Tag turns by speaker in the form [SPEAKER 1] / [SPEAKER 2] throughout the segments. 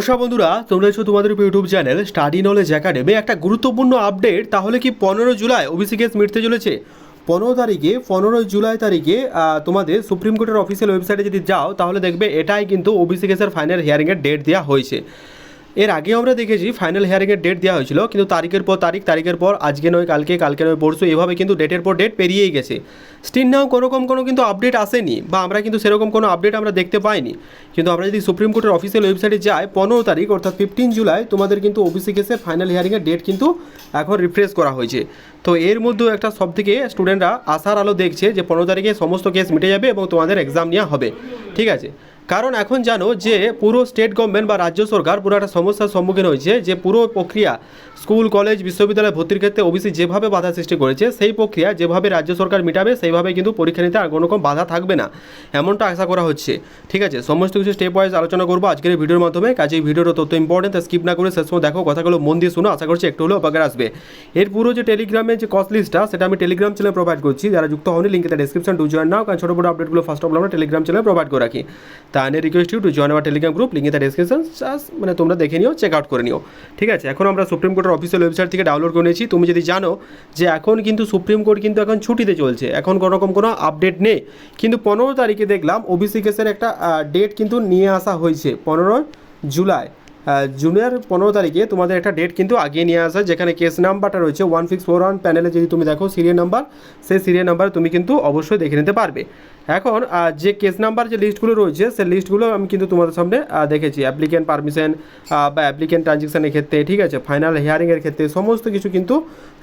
[SPEAKER 1] নমস্কার বন্ধুরা, তোমরা এসো তোমাদের YouTube channel study knowledge academy একটা গুরুত্বপূর্ণ আপডেট তাহলে কি পনেরো জুলাই ওবিসি কেস মিটতে চলেছে? পনেরো তারিখে পনেরো জুলাই তারিখে তোমাদের সুপ্রিম কোর্টের অফিসিয়াল ওয়েবসাইটে যদি যাও, তাহলে দেখবে এটাই কিন্তু ওবিসি কেসের ফাইনাল হিয়ারিংয়ের ডেট দেওয়া হয়েছে। এর আগেও আমরা দেখেছি ফাইনাল হিয়ারিংয়ের ডেট দেওয়া হয়েছিল, কিন্তু তারিখের পর তারিখ, তারিখের পর আজকে নয়, কালকে কালকে নয়, পরশু এভাবে কিন্তু ডেটের পর ডেট পেরিয়েই গেছে। স্টিল নাও কোনোরকম কোনো কিন্তু আপডেট আসেনি, বা আমরা কিন্তু সেরকম কোনো আপডেট আমরা দেখতে পাইনি। কিন্তু আমরা যদি সুপ্রিম কোর্টের অফিসিয়াল ওয়েবসাইটে যাই, পনেরো তারিখ, অর্থাৎ ফিফটিন জুলাই তোমাদের কিন্তু ওবিসি কেসের ফাইনাল হিয়ারিংয়ের ডেট কিন্তু এখন রিফ্রেশ করা হয়েছে। তো এর মধ্যেও একটা সব থেকে স্টুডেন্টরা আশার আলো দেখছে যে পনেরো তারিখে সমস্ত কেস মিটে যাবে এবং তোমাদের এক্সাম নেওয়া হবে। ঠিক আছে? কারণ এখন জানো যে পুরো স্টেট গভর্নমেন্ট বা রাজ্য সরকার পুরো একটা সমস্যার সম্মুখীন হয়েছে, যে পুরো প্রক্রিয়া স্কুল কলেজ বিশ্ববিদ্যালয় ভর্তির ক্ষেত্রে ওবিসি যেভাবে বাধা সৃষ্টি করেছে, সেই প্রক্রিয়া যেভাবে রাজ্য সরকার মিটাবে, সেইভাবে কিন্তু পরীক্ষা নিতে আর কোনো রকম বাধা থাকবে না। এমনটা আশা করা হচ্ছে। ঠিক আছে, সমস্ত কিছু স্টেপ ওয়াইজ আলোচনা করব আজকের ভিডিওর মাধ্যমে। কাজে এই ভিডিওর তথ্য ইম্পর্টেন্ট স্কিপ না করে শেষ সময় দেখো, কথাগুলো মন দিয়ে শুনো, আশা করছি একটু হলেও উপকার আসবে। এর পুরো যে টেলিগ্রামের যে কস্ট লিস্টটা সেটা আমি টেলিগ্রাম চ্যানেলে প্রোভাইড করছি। যারা যুক্ত হয়নি লিঙ্কে তার ডিসক্রিপশন টু জয়েন নাও, কারণ ছোটো বড় আপডেটগুলো ফার্স্ট অফ আমরা টেলিগ্রাম চ্যানেলে প্রোভাইড করে রাখি। তা আনে request you to join our Telegram group link তার ডিসক্রিপশন মানে তোমরা দেখে নিও চেক আউট করে নিও। ঠিক আছে, এখন আমরা সুপ্রিম কোর্টের অফিসিয়াল ওয়েবসাইট থেকে ডাউনলোড করে নিয়েছি। তুমি যদি জানো যে এখন কিন্তু সুপ্রিম কোর্ট কিন্তু এখন ছুটিতে চলছে, এখন কোনো রকম কোনো আপডেট নেই। কিন্তু পনেরো তারিখে দেখলাম ওবিসি কেসের একটা ডেট কিন্তু নিয়ে আসা হয়েছে পনেরো জুলাই। জুনের পনেরো তারিখে তোমাদের একটা ডেট কিন্তু আগিয়ে নিয়ে আসা, যেখানে কেস নাম্বারটা রয়েছে ওয়ান সিক্স ফোর ওয়ান প্যানেলে যদি তুমি দেখো সিরিয়াল নাম্বার সেই সিরিয়াল নাম্বার তুমি কিন্তু অবশ্যই দেখে নিতে পারবে। এখন যে কেস নাম্বার যে লিস্টগুলো রয়েছে, সেই লিস্টগুলো আমি কিন্তু তোমাদের সামনে দেখেছি। অ্যাপ্লিকেন্ট পারমিশন বা অ্যাপ্লিকেন্ট ট্রানজেকশনের ক্ষেত্রে, ঠিক আছে? ফাইনাল হিয়ারিংয়ের ক্ষেত্রে, সমস্ত কিছু কিন্তু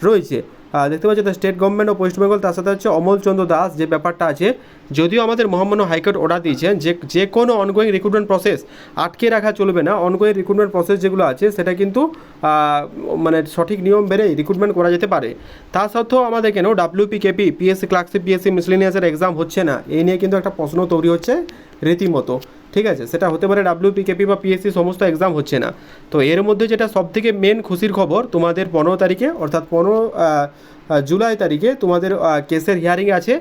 [SPEAKER 1] রয়েছে। দেখতে পাচ্ছি state government of West Bengal তার সাথে হচ্ছে অমল চন্দ্র দাস যে ব্যাপারটা আছে, যদিও আমাদের মহামান্য হাইকোর্ট অর্ডার দিয়েছেন যে যে কোনো অনগোয়িং রিক্রুটমেন্ট প্রসেস আটকে রাখা চলবে না অনগোয়িং রিক্রুটমেন্ট প্রসেস যেগুলো আছে, সেটা কিন্তু মানে সঠিক নিয়ম মেনেই রিক্রুটমেন্ট করা যেতে পারে। তা সত্ত্বেও আমাদের কেন WP KP PSC clerkship PSC মিসলিনিয়াসের exam হচ্ছে না? এই নিয়ে কিন্তু একটা প্রশ্ন তৈরি হচ্ছে রীতিমতো। ঠিক আছে, সেটা হতে পারে ডাব্লিউপি কেপি বা পিএসসি সমস্ত এক্সাম হচ্ছে না। তো এর মধ্যে যেটা সবথেকে মেন খুশির খবর, তোমাদের পনেরো তারিখে, অর্থাৎ পনেরো জুলাই তারিখে তোমাদের কেসের হিয়ারিং আছে।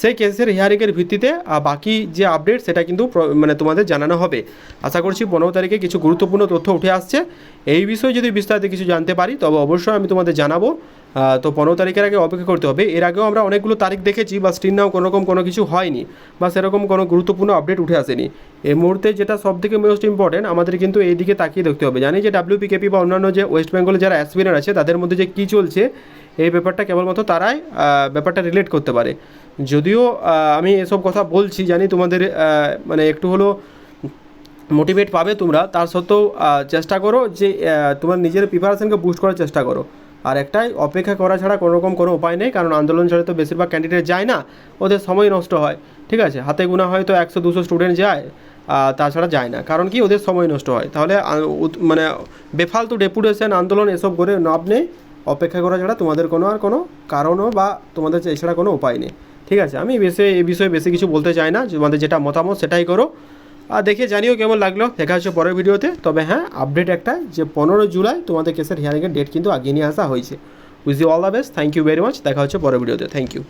[SPEAKER 1] সেই কেসের হিয়ারিংয়ের ভিত্তিতে বাকি যে আপডেট সেটা কিন্তু মানে তোমাদের জানানো হবে। আশা করছি পনেরো তারিখে কিছু গুরুত্বপূর্ণ তথ্য উঠে আসছে। এই বিষয়ে যদি বিস্তারিত কিছু জানতে পারি, তবে অবশ্যই আমি তোমাদের জানাব। তো পনেরো তারিখের আগে অপেক্ষা করতে হবে। এর আগেও আমরা অনেকগুলো তারিখ দেখেছি বা স্টিল নাও কোনো রকম কোনো কিছু হয়নি। বা সেরকম কোনো গুরুত্বপূর্ণ আপডেট উঠে আসেনি। এই মুহূর্তে যেটা সব থেকে মোস্ট ইম্পর্টেন্ট আমাদের কিন্তু এই দিকে তাকিয়ে দেখতে হবে। জানি যে ডাব্লিউপিকেপি বা অন্যান্য যে ওয়েস্ট বেঙ্গলে যারা অ্যাসপিরার আছে, তাদের মধ্যে যে কী চলছে, এই ব্যাপারটা কেবলমাত্র তারাই ব্যাপারটা রিলেট করতে পারে। যদিও আমি এসব কথা বলছি, জানি তোমাদের মানে একটু হলেও মোটিভেট পাবে তোমরা। তার সত্ত্বেও চেষ্টা করো যে তোমার নিজের প্রিপারেশনকে বুস্ট করার চেষ্টা করো। আর একটাই, অপেক্ষা করা ছাড়া কোনো রকম কোনো উপায় নেই, কারণ আন্দোলন ছাড়া তো বেশিরভাগ ক্যান্ডিডেট যায় না, ওদের সময় নষ্ট হয়, ঠিক আছে? হাতে গোনা হয়তো একশো, দুশো স্টুডেন্ট যায় তাছাড়া যায় না, কারণ কি ওদের সময় নষ্ট হয়। তাহলে মানে বেফালতু ডেপুটেশন আন্দোলন এসব করে লাভ নেই, অপেক্ষা করা ছাড়া তোমাদের কোনো আর কোনো কারণও বা তোমাদের এছাড়া কোনো উপায় নেই, ঠিক আছে? আমি বেশি এ বিষয়ে বেশি কিছু বলতে চাই না তোমাদের যেটা মতামত সেটাই করো আর দেখে জানিও কেমন লাগল। দেখা হচ্ছে পরের ভিডিওতে। তবে হ্যাঁ আপডেট একটা যে পনেরো জুলাই তোমাদের কেসের হিয়ারিংয়ের ডেট কিন্তু আগিয়ে নিয়ে আসা হয়েছে। Wish you all the best thank you very much দেখা হচ্ছে পরের ভিডিওতে। Thank you